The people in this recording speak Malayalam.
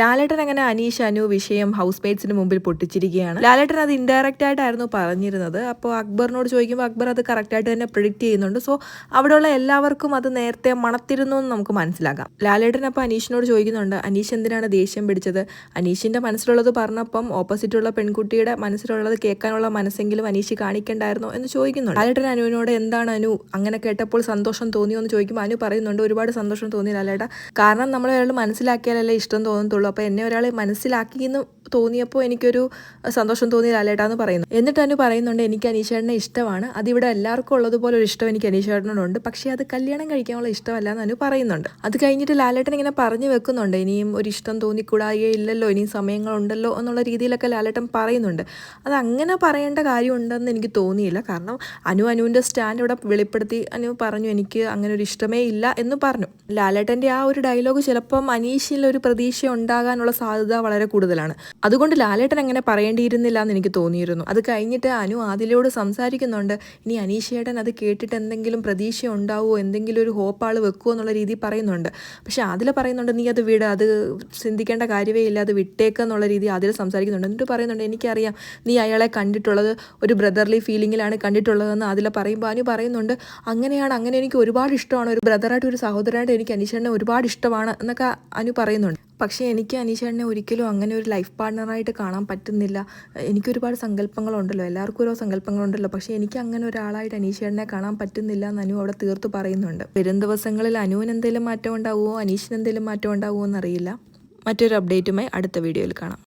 ലാലേട്ടൻ അങ്ങനെ അനീഷ് അനു വിഷയം ഹൗസ് മെയ്റ്റ്സിന് മുമ്പിൽ പൊട്ടിച്ചിരിക്കുകയാണ്. ലാലേട്ടൻ അത് ഇൻഡയറക്റ്റ് ആയിട്ടായിരുന്നു പറഞ്ഞിരുന്നത്. അപ്പോൾ അക്ബറിനോട് ചോദിക്കുമ്പോൾ അക്ബർ അത് കറക്റ്റായിട്ട് തന്നെ പ്രിഡിക്റ്റ് ചെയ്യുന്നുണ്ട്. സോ അവിടെയുള്ള എല്ലാവർക്കും അത് നേരത്തെ മണത്തിരുന്നു എന്ന് നമുക്ക് മനസ്സിലാക്കാം. ലാലേട്ടൻ അപ്പോൾ അനീഷിനോട് ചോദിക്കുന്നുണ്ട് അനീഷ് എന്തിനാണ് ദേഷ്യം പിടിച്ചത്? അനീഷിന്റെ മനസ്സിലുള്ളത് പറഞ്ഞപ്പം ഓപ്പോസിറ്റുള്ള പെൺകുട്ടിയുടെ മനസ്സിലുള്ളത് കേൾക്കാനുള്ള മനസ്സെങ്കിലും അനീഷ് കാണിക്കണ്ടായിരുന്നോ എന്ന് ചോദിക്കുന്നുണ്ട്. ലാലേട്ടൻ അനുവിനോട് എന്താണ് അനു? അങ്ങനെ കേട്ടപ്പോൾ സന്തോഷം തോന്നിയോ എന്ന് ചോദിക്കുമ്പോൾ അനു പറയുന്നുണ്ട് ഒരുപാട് സന്തോഷം തോന്നി ലാലേട്ടാ. കാരണം നമ്മൾ ഒരാൾ മനസ്സിലാക്കിയാലല്ലേ ഇഷ്ടം തോന്നത്തുള്ളൂ. അപ്പോൾ എന്നെ ഒരാൾ മനസ്സിലാക്കി എന്ന് തോന്നിയപ്പോൾ എനിക്കൊരു സന്തോഷം തോന്നി ലാലേട്ടാന്ന് പറയുന്നു. എന്നിട്ട് അനു പറയുന്നുണ്ട് എനിക്ക് അനീഷേട്ടനെ ഇഷ്ടമാണ്. അതിവിടെ എല്ലാവർക്കും ഉള്ളതുപോലെ ഒരു ഇഷ്ടം എനിക്ക് അനീഷേട്ടനോടുണ്ട്. പക്ഷേ അത് കല്യാണം കഴിക്കാനുള്ള ഇഷ്ടമല്ല എന്ന് അനു പറയുന്നുണ്ട്. അത് കഴിഞ്ഞിട്ട് ലാലേട്ടൻ ഇങ്ങനെ പറഞ്ഞു വെക്കുന്നുണ്ട് ഇനിയും ഒരു ഇഷ്ടം തോന്നിക്കൂടായേ ഇല്ലല്ലോ ഇനിയും സമയങ്ങളുണ്ടല്ലോ എന്നുള്ള രീതിയിലൊക്കെ ലാലേട്ടൻ പറയുന്നുണ്ട്. അത് അങ്ങനെ പറയേണ്ട കാര്യമുണ്ടെന്ന് എനിക്ക് തോന്നിയില്ല. കാരണം അനു അനുവിന്റെ സ്റ്റാൻഡ് ഇവിടെ വെളിപ്പെടുത്തി അനു പറഞ്ഞു എനിക്ക് അങ്ങനെ ഒരു ഇഷ്ടമേ ഇല്ല എന്ന് പറഞ്ഞു. ലാലേട്ടന്റെ ആ ഒരു ഡയലോഗ് ചിലപ്പം അനീഷിൽ ഒരു പ്രതീക്ഷ ഉണ്ടാകാനുള്ള സാധ്യത വളരെ കൂടുതലാണ്. അതുകൊണ്ട് ലാലേട്ടൻ അങ്ങനെ പറയേണ്ടിയിരുന്നില്ല എന്ന് എനിക്ക് തോന്നിയിരുന്നു. അത് കഴിഞ്ഞിട്ട് അനു ആദിലയോട് സംസാരിക്കുന്നുണ്ട്. ഇനി അനീഷേട്ടൻ അത് കേട്ടിട്ട് എന്തെങ്കിലും പ്രതീക്ഷ ഉണ്ടാവുമോ എന്തെങ്കിലും ഒരു ഹോപ്പാൾ വെക്കുമോ എന്നുള്ള രീതി പറയുന്നുണ്ട്. പക്ഷെ ആദില പറയുന്നുണ്ട് നീ അത് വിട്. അത് ചിന്തിക്കേണ്ട കാര്യമേ ഇല്ല. അത് വിട്ടേക്കെന്നുള്ള രീതി ആദില സംസാരിക്കുന്നുണ്ട്. എന്നിട്ട് പറയുന്നുണ്ട് എനിക്കറിയാം നീ അയാളെ കണ്ടിട്ടുള്ളത് ഒരു ബ്രദർലി ഫീലിങ്ങിലാണ് കണ്ടിട്ടുള്ളതെന്ന് അതിൽ പറയുമ്പോൾ അനു പറയുന്നുണ്ട്. അങ്ങനെയാണ് അങ്ങനെ എനിക്ക് ഒരുപാട് ഇഷ്ടമാണ്. ഒരു ബ്രദറായിട്ട് ഒരു സഹോദരനായിട്ട് എനിക്ക് അനീഷേട്ടനെ ഒരുപാട് ഇഷ്ടമാണ് എന്നൊക്കെ അനു പറയുന്നുണ്ട്. പക്ഷേ എനിക്ക് അനീഷേട്ടനെ ഒരിക്കലും അങ്ങനെ ഒരു ലൈഫ് പാർട്ട്ണറായിട്ട് കാണാൻ പറ്റുന്നില്ല. എനിക്കൊരുപാട് സങ്കല്പങ്ങളുണ്ടല്ലോ. എല്ലാവർക്കും ഓരോ സങ്കല്പങ്ങളുണ്ടല്ലോ. പക്ഷേ എനിക്ക് അങ്ങനെ ഒരാളായിട്ട് അനീഷേട്ടനെ കാണാൻ പറ്റുന്നില്ല എന്ന് അനു അവിടെ തീർത്ത് പറയുന്നുണ്ട്. വരും ദിവസങ്ങളിൽ അനുവിന് എന്തെങ്കിലും മാറ്റം ഉണ്ടാവുമോ അനീഷിന് എന്തെങ്കിലും മാറ്റം ഉണ്ടാവുമോ എന്നറിയില്ല. മറ്റൊരു അപ്ഡേറ്റുമായി അടുത്ത വീഡിയോയിൽ കാണാം.